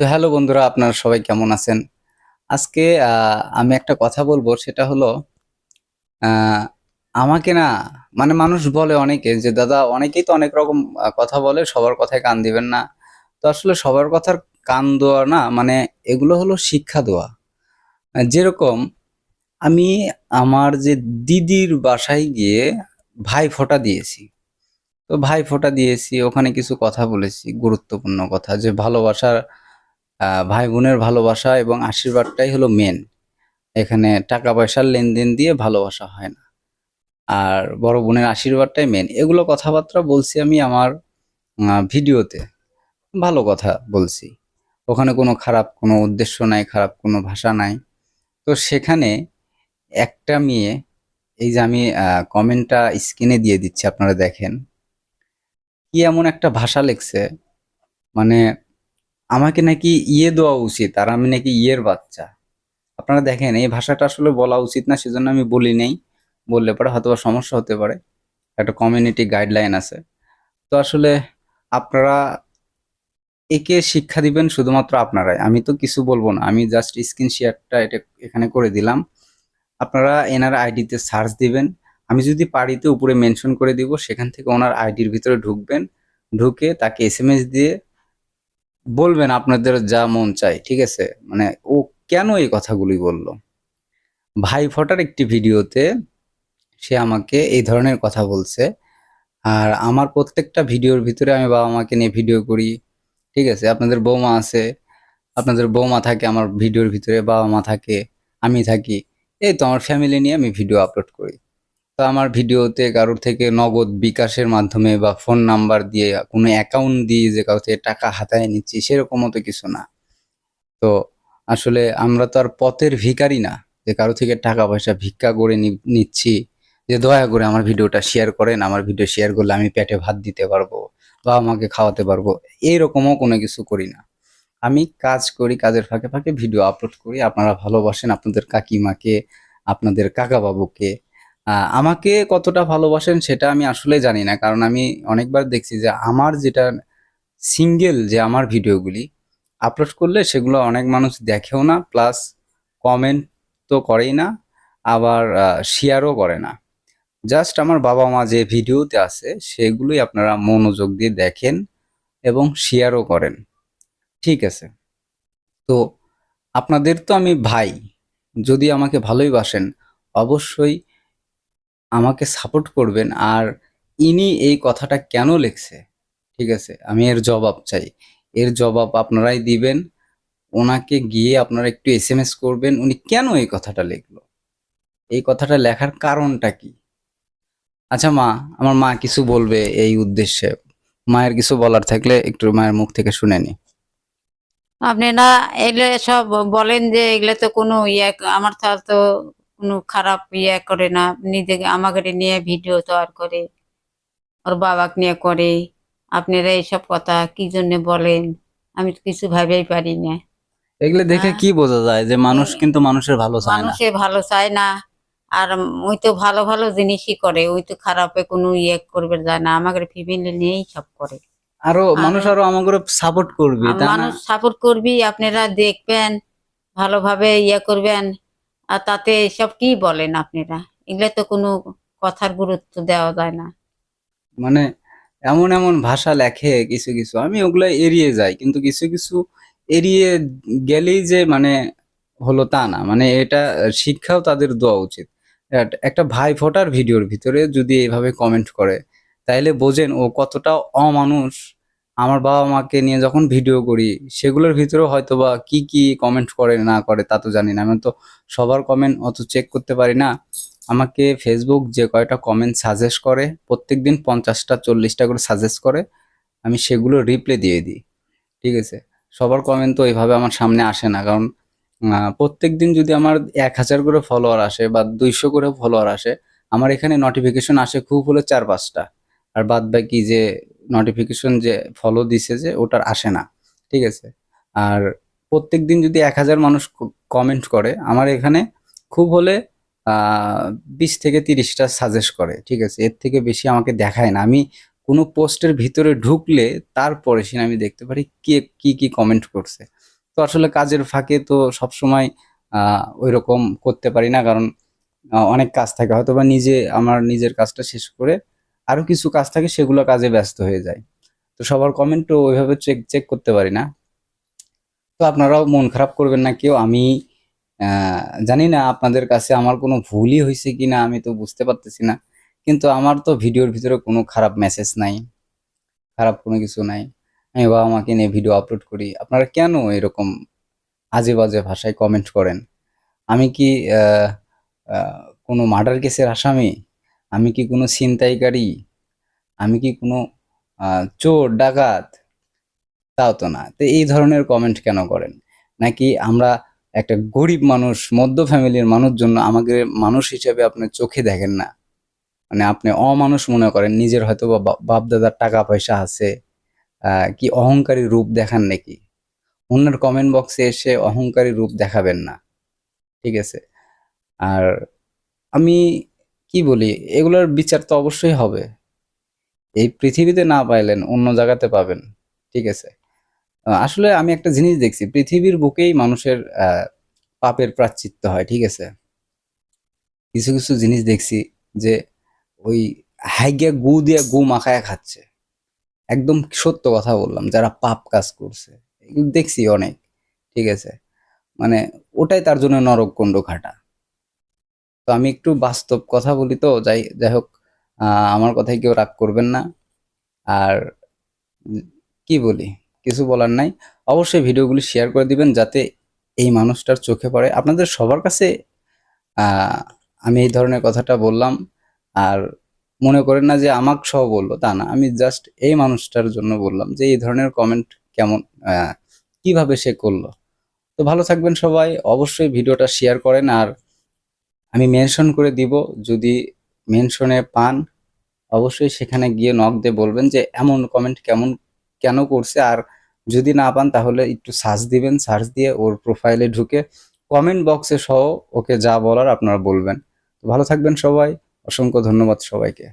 তো হ্যালো বন্ধুরা, আপনারা সবাই কেমন আছেন? আজকে আমি একটা কথা বলব, সেটা হলো আমাকে না মানে মানুষ বলে অনেকে যে, দাদা, অনেকেই তো অনেক রকম কথা বলে, সবার কথায় কান দিবেন না। তো আসলে সবার কথার কান দেওয়া না মানে এগুলো হলো শিক্ষা দেওয়া। যেরকম, আমি আমার যে দিদির বাসায় গিয়ে ভাই ফোঁটা দিয়েছি। তো ভাই ফোঁটা দিয়েছি, ওখানে কিছু কথা বলেছি, গুরুত্বপূর্ণ কথা, যে ভালোবাসার ভাই বোনের ভালোবাসা এবং আশীর্বাদটাই হলো মেন এখানে টাকা পয়সার লেনদেন দিয়ে ভালোবাসা হয় না। আর বড় বোনের আশীর্বাদটাই মেন এগুলো কথাবার্তা বলছি আমি আমার ভিডিওতে। ভালো কথা বলছি। ওখানে কোনো খারাপ কোনো উদ্দেশ্য নাই, খারাপ কোনো ভাষা নাই। তো সেখানে একটা মেয়ে, এই যে আমি কমেন্টটা স্ক্রিনে দিয়ে দিচ্ছি, আপনারা দেখেন। কি এমন একটা ভাষা লিখছে মানে আমাকে নাকি ইয়ে দেওয়া উচিত, আর আমি নাকি ইয়ের বাচ্চা। আপনারা দেখেন, এই ভাষাটা আসলে বলা উচিত না, সেজন্য আমি বলি নেই। বললে পরে হয়তো সমস্যা হতে পারে। একটা কমিউনিটি গাইডলাইন আছে। তো আসলে আপনারা একে শিক্ষা দিবেন শুধুমাত্র আপনারাই। আমি তো কিছু বলব না, আমি জাস্ট স্ক্রিন শেয়ারটা এটা এখানে করে দিলাম। আপনারা এনার আইডিতে সার্চ দিবেন। আমি যদি পারিতে উপরে মেনশন করে দিব, সেখান থেকে ওনার আইডির ভিতরে ঢুকবেন। ঢুকে তাকে এস দিয়ে বলবেন আপনাদের যা মন চায়, ঠিক আছে? মানে ও কেন এই কথাগুলি বলল? ভাই ফোটার একটি ভিডিওতে সে আমাকে এই ধরনের কথা বলছে, আর আমার প্রত্যেকটা ভিডিওর ভিতরে আমি বাবা মাকে নিয়ে ভিডিও করি, ঠিক আছে? আপনাদের বৌমা আছে, আপনাদের বৌমা থাকে আমার ভিডিওর ভিতরে, বাবা মা থাকে, আমি থাকি, এই তো আমার ফ্যামিলি নিয়ে আমি ভিডিও আপলোড করি। তো আমার ভিডিওতে কারোর থেকে নগদ বিকাশের মাধ্যমে বা ফোন নাম্বার দিয়ে কোনো অ্যাকাউন্ট দিয়ে যে কারও থেকে টাকা হাতায় নিচ্ছি সেরকমও তো কিছু না। তো আসলে আমরা তো আর পথের ভিখারি না, যে কারও থেকে টাকা পয়সা ভিক্ষা করে নিচ্ছি। যে দয়া করে আমার ভিডিওটা শেয়ার করেন, আমার ভিডিও শেয়ার করলে আমি পেটে ভাত দিতে পারব বা আমাকে খাওয়াতে পারব এইরকমও কোনো কিছু করি না। আমি কাজ করি, কাজের ফাঁকে ফাঁকে ভিডিও আপলোড করি। আপনারা ভালোবাসেন আপনাদের কাকিমাকে, আপনাদের কাকা বাবুকে আমাকে কতটা ভালোবাসেন সেটা আমি আসলে জানি না। কারণ আমি অনেকবার দেখছি যে আমার যেটা সিঙ্গেল যে আমার ভিডিওগুলি আপলোড করলে সেগুলো অনেক মানুষ দেখেও না প্লাস কমেন্ট তো করেই না, আবার শেয়ারও করে না। জাস্ট আমার বাবা মা যে ভিডিওতে আছে, সেগুলোই আপনারা মনোযোগ দিয়ে দেখেন এবং শেয়ারও করেন। ঠিক আছে। তো আপনাদের তো আমি ভাই, যদি আমাকে ভালোই বাসেন, অবশ্যই আমাকে সাপোর্ট করবেন আর ইনি এই কথাটা কেন লিখছে? ঠিক আছে, আমি এর জবাব চাই। এর জবাব আপনারাই দিবেন। ওনাকে গিয়ে আপনারা একটু এস এম এস করবেন। উনি কেন এই কথাটা লিখলো? এই কথাটা লেখার কারণটা কি? আচ্ছা মা, আমার মা কিছু বলবে এই উদ্দেশ্যে। মায়ের কিছু বলার থাকলে একটু মায়ের মুখ থেকে শুনে নি। আপনি না এগুলো সব বলেন যে এগুলো তো কোনো ইয়ে আমার তো কোনো খারাপ ইয়ে করে না। নিজেকে আমাকে নিয়ে ভিডিও তৈরি করে ওর বাবাকে নিয়ে করে। আপনারা এইসব কথা কি জন্য বলেন? আমি তো কিছু ভাবেই পারি না। এগুলো দেখে হ্যাঁ। কি বোঝা যায় যে মানুষ কিন্তু মানুষের ভালো চায় না? মানুষে ভালো চায় না। আর ওই তো ভালো ভালো জিনিসই করে ওই তো খারাপে কোনো ইয়ে করবে যায় না। আমাদের ফ্যামিলি নিয়েই সব করে। আরও মানুষ আরও আমাকে সাপোর্ট করবে মানুষ সাপোর্ট করবি আপনারা দেখবেন ভালোভাবে ইয়ে করবেন। আর তাতে এসব কি বলেন আপনারা? এগুলো তো কোনো কথার গুরুত্ব দেওয়া যায় না। মানে এমন এমন ভাষা লেখে কিছু কিছু। আমি ওগুলো এড়িয়ে যাই, কিন্তু কিছু কিছু এড়িয়ে গেলেই যে মানে হলো তা না। মানে এটা শিক্ষাও তাদের দেওয়া উচিত। এক- একটা ভাই ফোটার ভিডিওর ভিতরে যদি এইভাবে কমেন্ট করে, তাইলে বোঝেন ও কতটা অমানুষ। আমার বাবা মাকে নিয়ে যখন ভিডিও করি, সেগুলোর ভিতরে হয়তো বা কি কি কমেন্ট করে, না করে, তা তো জানি না। আমি তো সবার কমেন্ট অত চেক করতে পারি না। আমাকে ফেসবুক যে কয়টা কমেন্ট সাজেস্ট করে, প্রত্যেকদিন পঞ্চাশটা, চল্লিশটা করে সাজেস্ট করে, আমি সেগুলো রিপ্লে দিয়ে দিই। ঠিক আছে? সবার কমেন্ট তো এইভাবে আমার সামনে আসে না। কারণ প্রত্যেক দিন যদি আমার এক হাজার করে ফলোয়ার আসে বা দুইশো করে ফলোয়ার আসে, আমার এখানে নোটিফিকেশন আসে খুব হলে চার পাঁচটা। আর বাদ বাকি যে নোটিফিকেশন যে ফলো দিছে যে ওটার আসে না, ঠিক আছে? আর প্রত্যেক দিন যদি এক হাজার মানুষ কমেন্ট করে, আমার এখানে খুব হলে বিশ থেকে তিরিশটা সাজেস্ট করে, ঠিক আছে? এর থেকে বেশি আমাকে দেখায় না। আমি কোনো পোস্টের ভিতরে ঢুকলে তারপরে সে আমি দেখতে পারি কে, কি কি কমেন্ট করছে। তো আসলে কাজের ফাঁকে তো সবসময় ওই রকম করতে পারি না, কারণ অনেক কাজ থাকে। হয়তো বা নিজে, আমার নিজের কাজটা শেষ করে আরও কিছু কাজ থাকে সেগুলো কাজে ব্যস্ত হয়ে যায়। তো সবার কমেন্টও ওইভাবে চেক চেক করতে পারি না। তো আপনারাও মন খারাপ করবেন না কেউ। আমি জানি না আপনাদের কাছে আমার কোনো ভুলই হয়েছে কি না আমি তো বুঝতে পারতেছি না। কিন্তু আমার তো ভিডিওর ভিতরে কোনো খারাপ মেসেজ নাই, খারাপ কোনো কিছু নাই। আমি বাবা মাকে নিয়ে ভিডিও আপলোড করি। আপনারা কেন এরকম আজে বাজে ভাষায় কমেন্ট করেন? আমি কি কোনো মার্ডার কেসের আসামি? আমি কি কোনো ছিনতাইকারী? আমি কি কোনো চোর, ডাকাত? তাও তো না। তো এই ধরনের কমেন্ট কেন করেন? নাকি আমরা একটা গরিব মানুষ, মধ্য ফ্যামিলির মানুষ জন্য আমাকে মানুষ হিসেবে আপনি চোখে দেখেন না? মানে আপনি অমানুষ মনে করেন, নিজের হয়তো বা বা- বাপ দাদার টাকা পয়সা আছে কি অহংকারী রূপ দেখান নাকি? অন্যের কমেন্ট বক্সে এসে অহংকারী রূপ দেখাবেন না। ঠিক আছে? আর আমি কি বলি? এগুলোর বিচার তো অবশ্যই হবে। এই পৃথিবীতে না পাইলেন অন্য জায়গাতে পাবেন, ঠিক আছে? আসলে আমি একটা জিনিস দেখছি, পৃথিবীর বুকেই মানুষের পাপের প্রাশ্চিত্য হয়, ঠিক আছে? কিছু কিছু জিনিস দেখছি যে ওই হাইগিয়া গু দিয়ে গু মাখায় খাচ্ছে। একদম সত্য কথা বললাম, যারা পাপ কাজ করছে। দেখছি অনেক, ঠিক আছে? মানে ওটাই তার জন্য নরক কুণ্ড ঘাটা তো আমি একটু বাস্তব কথা বলি তো, যাই যাই হোক আমার কথায় কেউ রাগ করবেন না। আর কি বলি, কিছু বলার নাই। অবশ্যই ভিডিওগুলি শেয়ার করে দিবেন যাতে এই মানুষটার চোখে পড়ে। আপনাদের সবার কাছে আমি এই ধরনের কথাটা বললাম। আর মনে করেন না যে আমাকে সহ বলল, তা না। আমি জাস্ট এই মানুষটার জন্য বললাম যে এই ধরনের কমেন্ট কেমন কীভাবে সে করল। তো ভালো থাকবেন সবাই। অবশ্যই ভিডিওটা শেয়ার করেন। আর আমি মেনশন করে দিব, যদি মেনশনে পান, অবশ্যই সেখানে গিয়ে নক দিয়ে বলবেন যে এমন কমেন্ট কেমন, কেন করছে, আর যদি না পান তাহলে একটু সার্চ দিবেন সার্চ দিয়ে ওর প্রোফাইলে ঢুকে কমেন্ট বক্সে সহ ওকে যা বলার আপনারা বলবেন। ভালো থাকবেন সবাই, অসংখ্য ধন্যবাদ সবাইকে।